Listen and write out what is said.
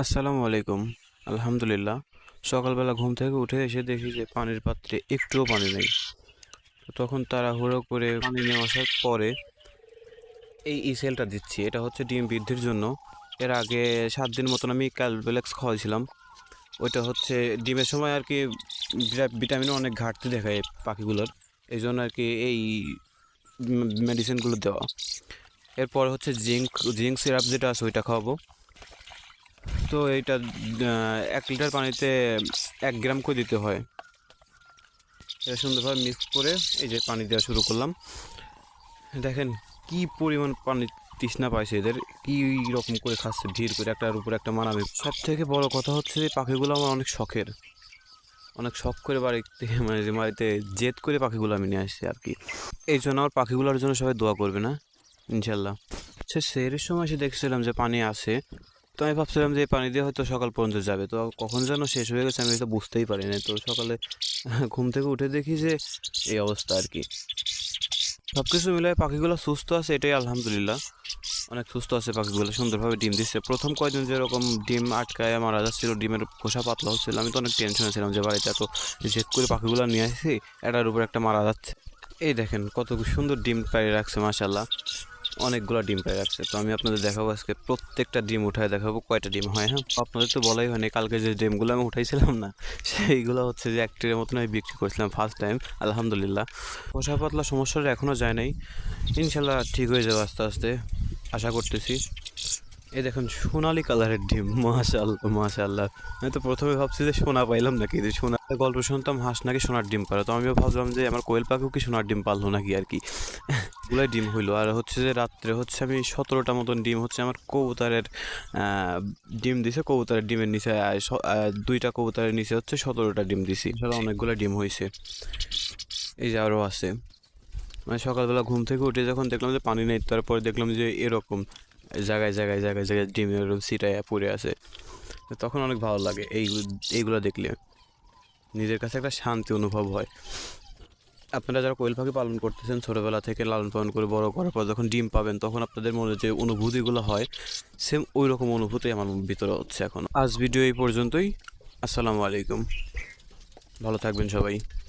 আসসালামু আলাইকুম। আলহামদুলিল্লাহ। সকালবেলা ঘুম থেকে উঠে এসে দেখি যে পানির পাত্রে একটুও পানি নেই। তখন তাড়াহুড়ো করে পানি নিয়ে আসার পরে এই ইসেলটা দিচ্ছি। এটা হচ্ছে ডিম বৃদ্ধির জন্য। এর আগে সাত দিন মতন আমি ক্যালবেলেক্স খাওয়াইছিলাম। ওইটা হচ্ছে ডিমের সময় আর কি ভিটামিনের অনেক ঘাটতি দেখায় পাখিগুলোর। এই জন্য আর কি এই মেডিসিনগুলো দেওয়া। এরপর হচ্ছে জিঙ্ক জিঙ্ক সিরাপ যেটা আছে ওইটা খাওয়াবো। তো এইটা এক লিটার পানিতে এক গ্রাম করে দিতে হয়। এটা সুন্দরভাবে মিক্স করে এই যে পানি দেওয়া শুরু করলাম। দেখেন কি পরিমাণ পানি তৃষ্ণা পাইছে এদের, কি রকম করে খাচ্ছে ভিড় করে একটার উপর একটা মানাবে সব থেকে বড় কথা হচ্ছে যে পাখিগুলো আমার অনেক শখের। অনেক শখ করে বাড়িতে মানে যে বাড়িতে জেদ করে পাখিগুলো আমি নিয়ে আসছি আর কি। এই জন্য আমার পাখিগুলোর জন্য সবাই দোয়া করবে না, ইনশাল্লাহ। আচ্ছা সেরের সময় এসে দেখছিলাম যে পানি আছে তো আমি ভাবছিলাম যে পানি দিয়ে হয়তো সকাল পর্যন্ত যাবে। তো কখন যেন শেষ হয়ে গেছে আমি তো বুঝতেই পারি না তো সকালে ঘুম থেকে উঠে দেখি যে এই অবস্থা আর কি। সব কিছু মিলায় পাখিগুলো সুস্থ আছে, এটাই আলহামদুলিল্লাহ। অনেক সুস্থ আছে পাখিগুলো, সুন্দরভাবে ডিম দিচ্ছে প্রথম কয়দিন যেরকম ডিম আটকায়, মারা যাচ্ছিল, ডিমের খোসা পাতলা হচ্ছিল। আমি তো অনেক টেনশনে ছিলাম যে বাড়িতে এত জেদ করে পাখিগুলো নিয়ে আসছি এটার উপর একটা মারা যাচ্ছে। এই দেখেন কত সুন্দর ডিম পাড়ে রাখছে মাশাল্লাহ অনেকগুলো ডিম পেয়ে যাচ্ছে। তো আমি আপনাদের দেখাবো আজকে প্রত্যেকটা ডিম উঠায় দেখাবো, কয়টা ডিম হয় হ্যাঁ? আপনাদের তো বলাই হয়নি, কালকে যে ডিমগুলো আমি উঠাইছিলাম না, সেইগুলো হচ্ছে যে এক ট্রের মতন আমি বিক্রি করছিলাম ফার্স্ট টাইম আলহামদুলিল্লাহ। পোষা পাতলা সমস্যাটা এখনও যায় নাই, ইনশাল্লাহ ঠিক হয়ে যাবে আস্তে আস্তে, আশা করতেছি। এই দেখুন, সোনালি কালারের ডিম মাশাল্লাহ মাশাল্লাহ আমি তো প্রথমে ভাবছি যে সোনা পাইলাম নাকি যে সোনা গল্প শুনতাম, হাঁস নাকি সোনার ডিম পারে। তো আমিও ভাবলাম যে আমার কোয়েল পাখিও কি সোনার ডিম পারল নাকি আর কি। গুলাই ডিম হইল। আর হচ্ছে যে রাত্রে হচ্ছে আমি সতেরোটা মতন ডিম হচ্ছে আমার কবুতরের ডিম দিছে, কবুতরের ডিমের নিচে দুইটা কবুতরের নিচে হচ্ছে সতেরোটা ডিম দিছি। অনেকগুলো ডিম হয়েছে এই যে আরও আছে। মানে সকালবেলা ঘুম থেকে উঠে যখন দেখলাম যে পানি নেই, তারপরে দেখলাম যে এরকম। জায়গায় জায়গায় জায়গায় জায়গায় ডিম এরকম সিটায় পড়ে আছে। তখন অনেক ভালো লাগে এইগুলো এইগুলো দেখলে। নিজের কাছে একটা শান্তি অনুভব হয়। আপনারা যারা কোয়েল পাখি পালন করতেছেন, ছোটোবেলা থেকে লালন পালন করে বড় করার পর যখন ডিম পাবেন, তখন আপনাদের মনে যে অনুভূতিগুলো হয় সেম ওই রকম অনুভূতি আমার ভিতরে হচ্ছে এখন। আজ ভিডিও এই পর্যন্তই। আসসালামু আলাইকুম। ভালো থাকবেন সবাই।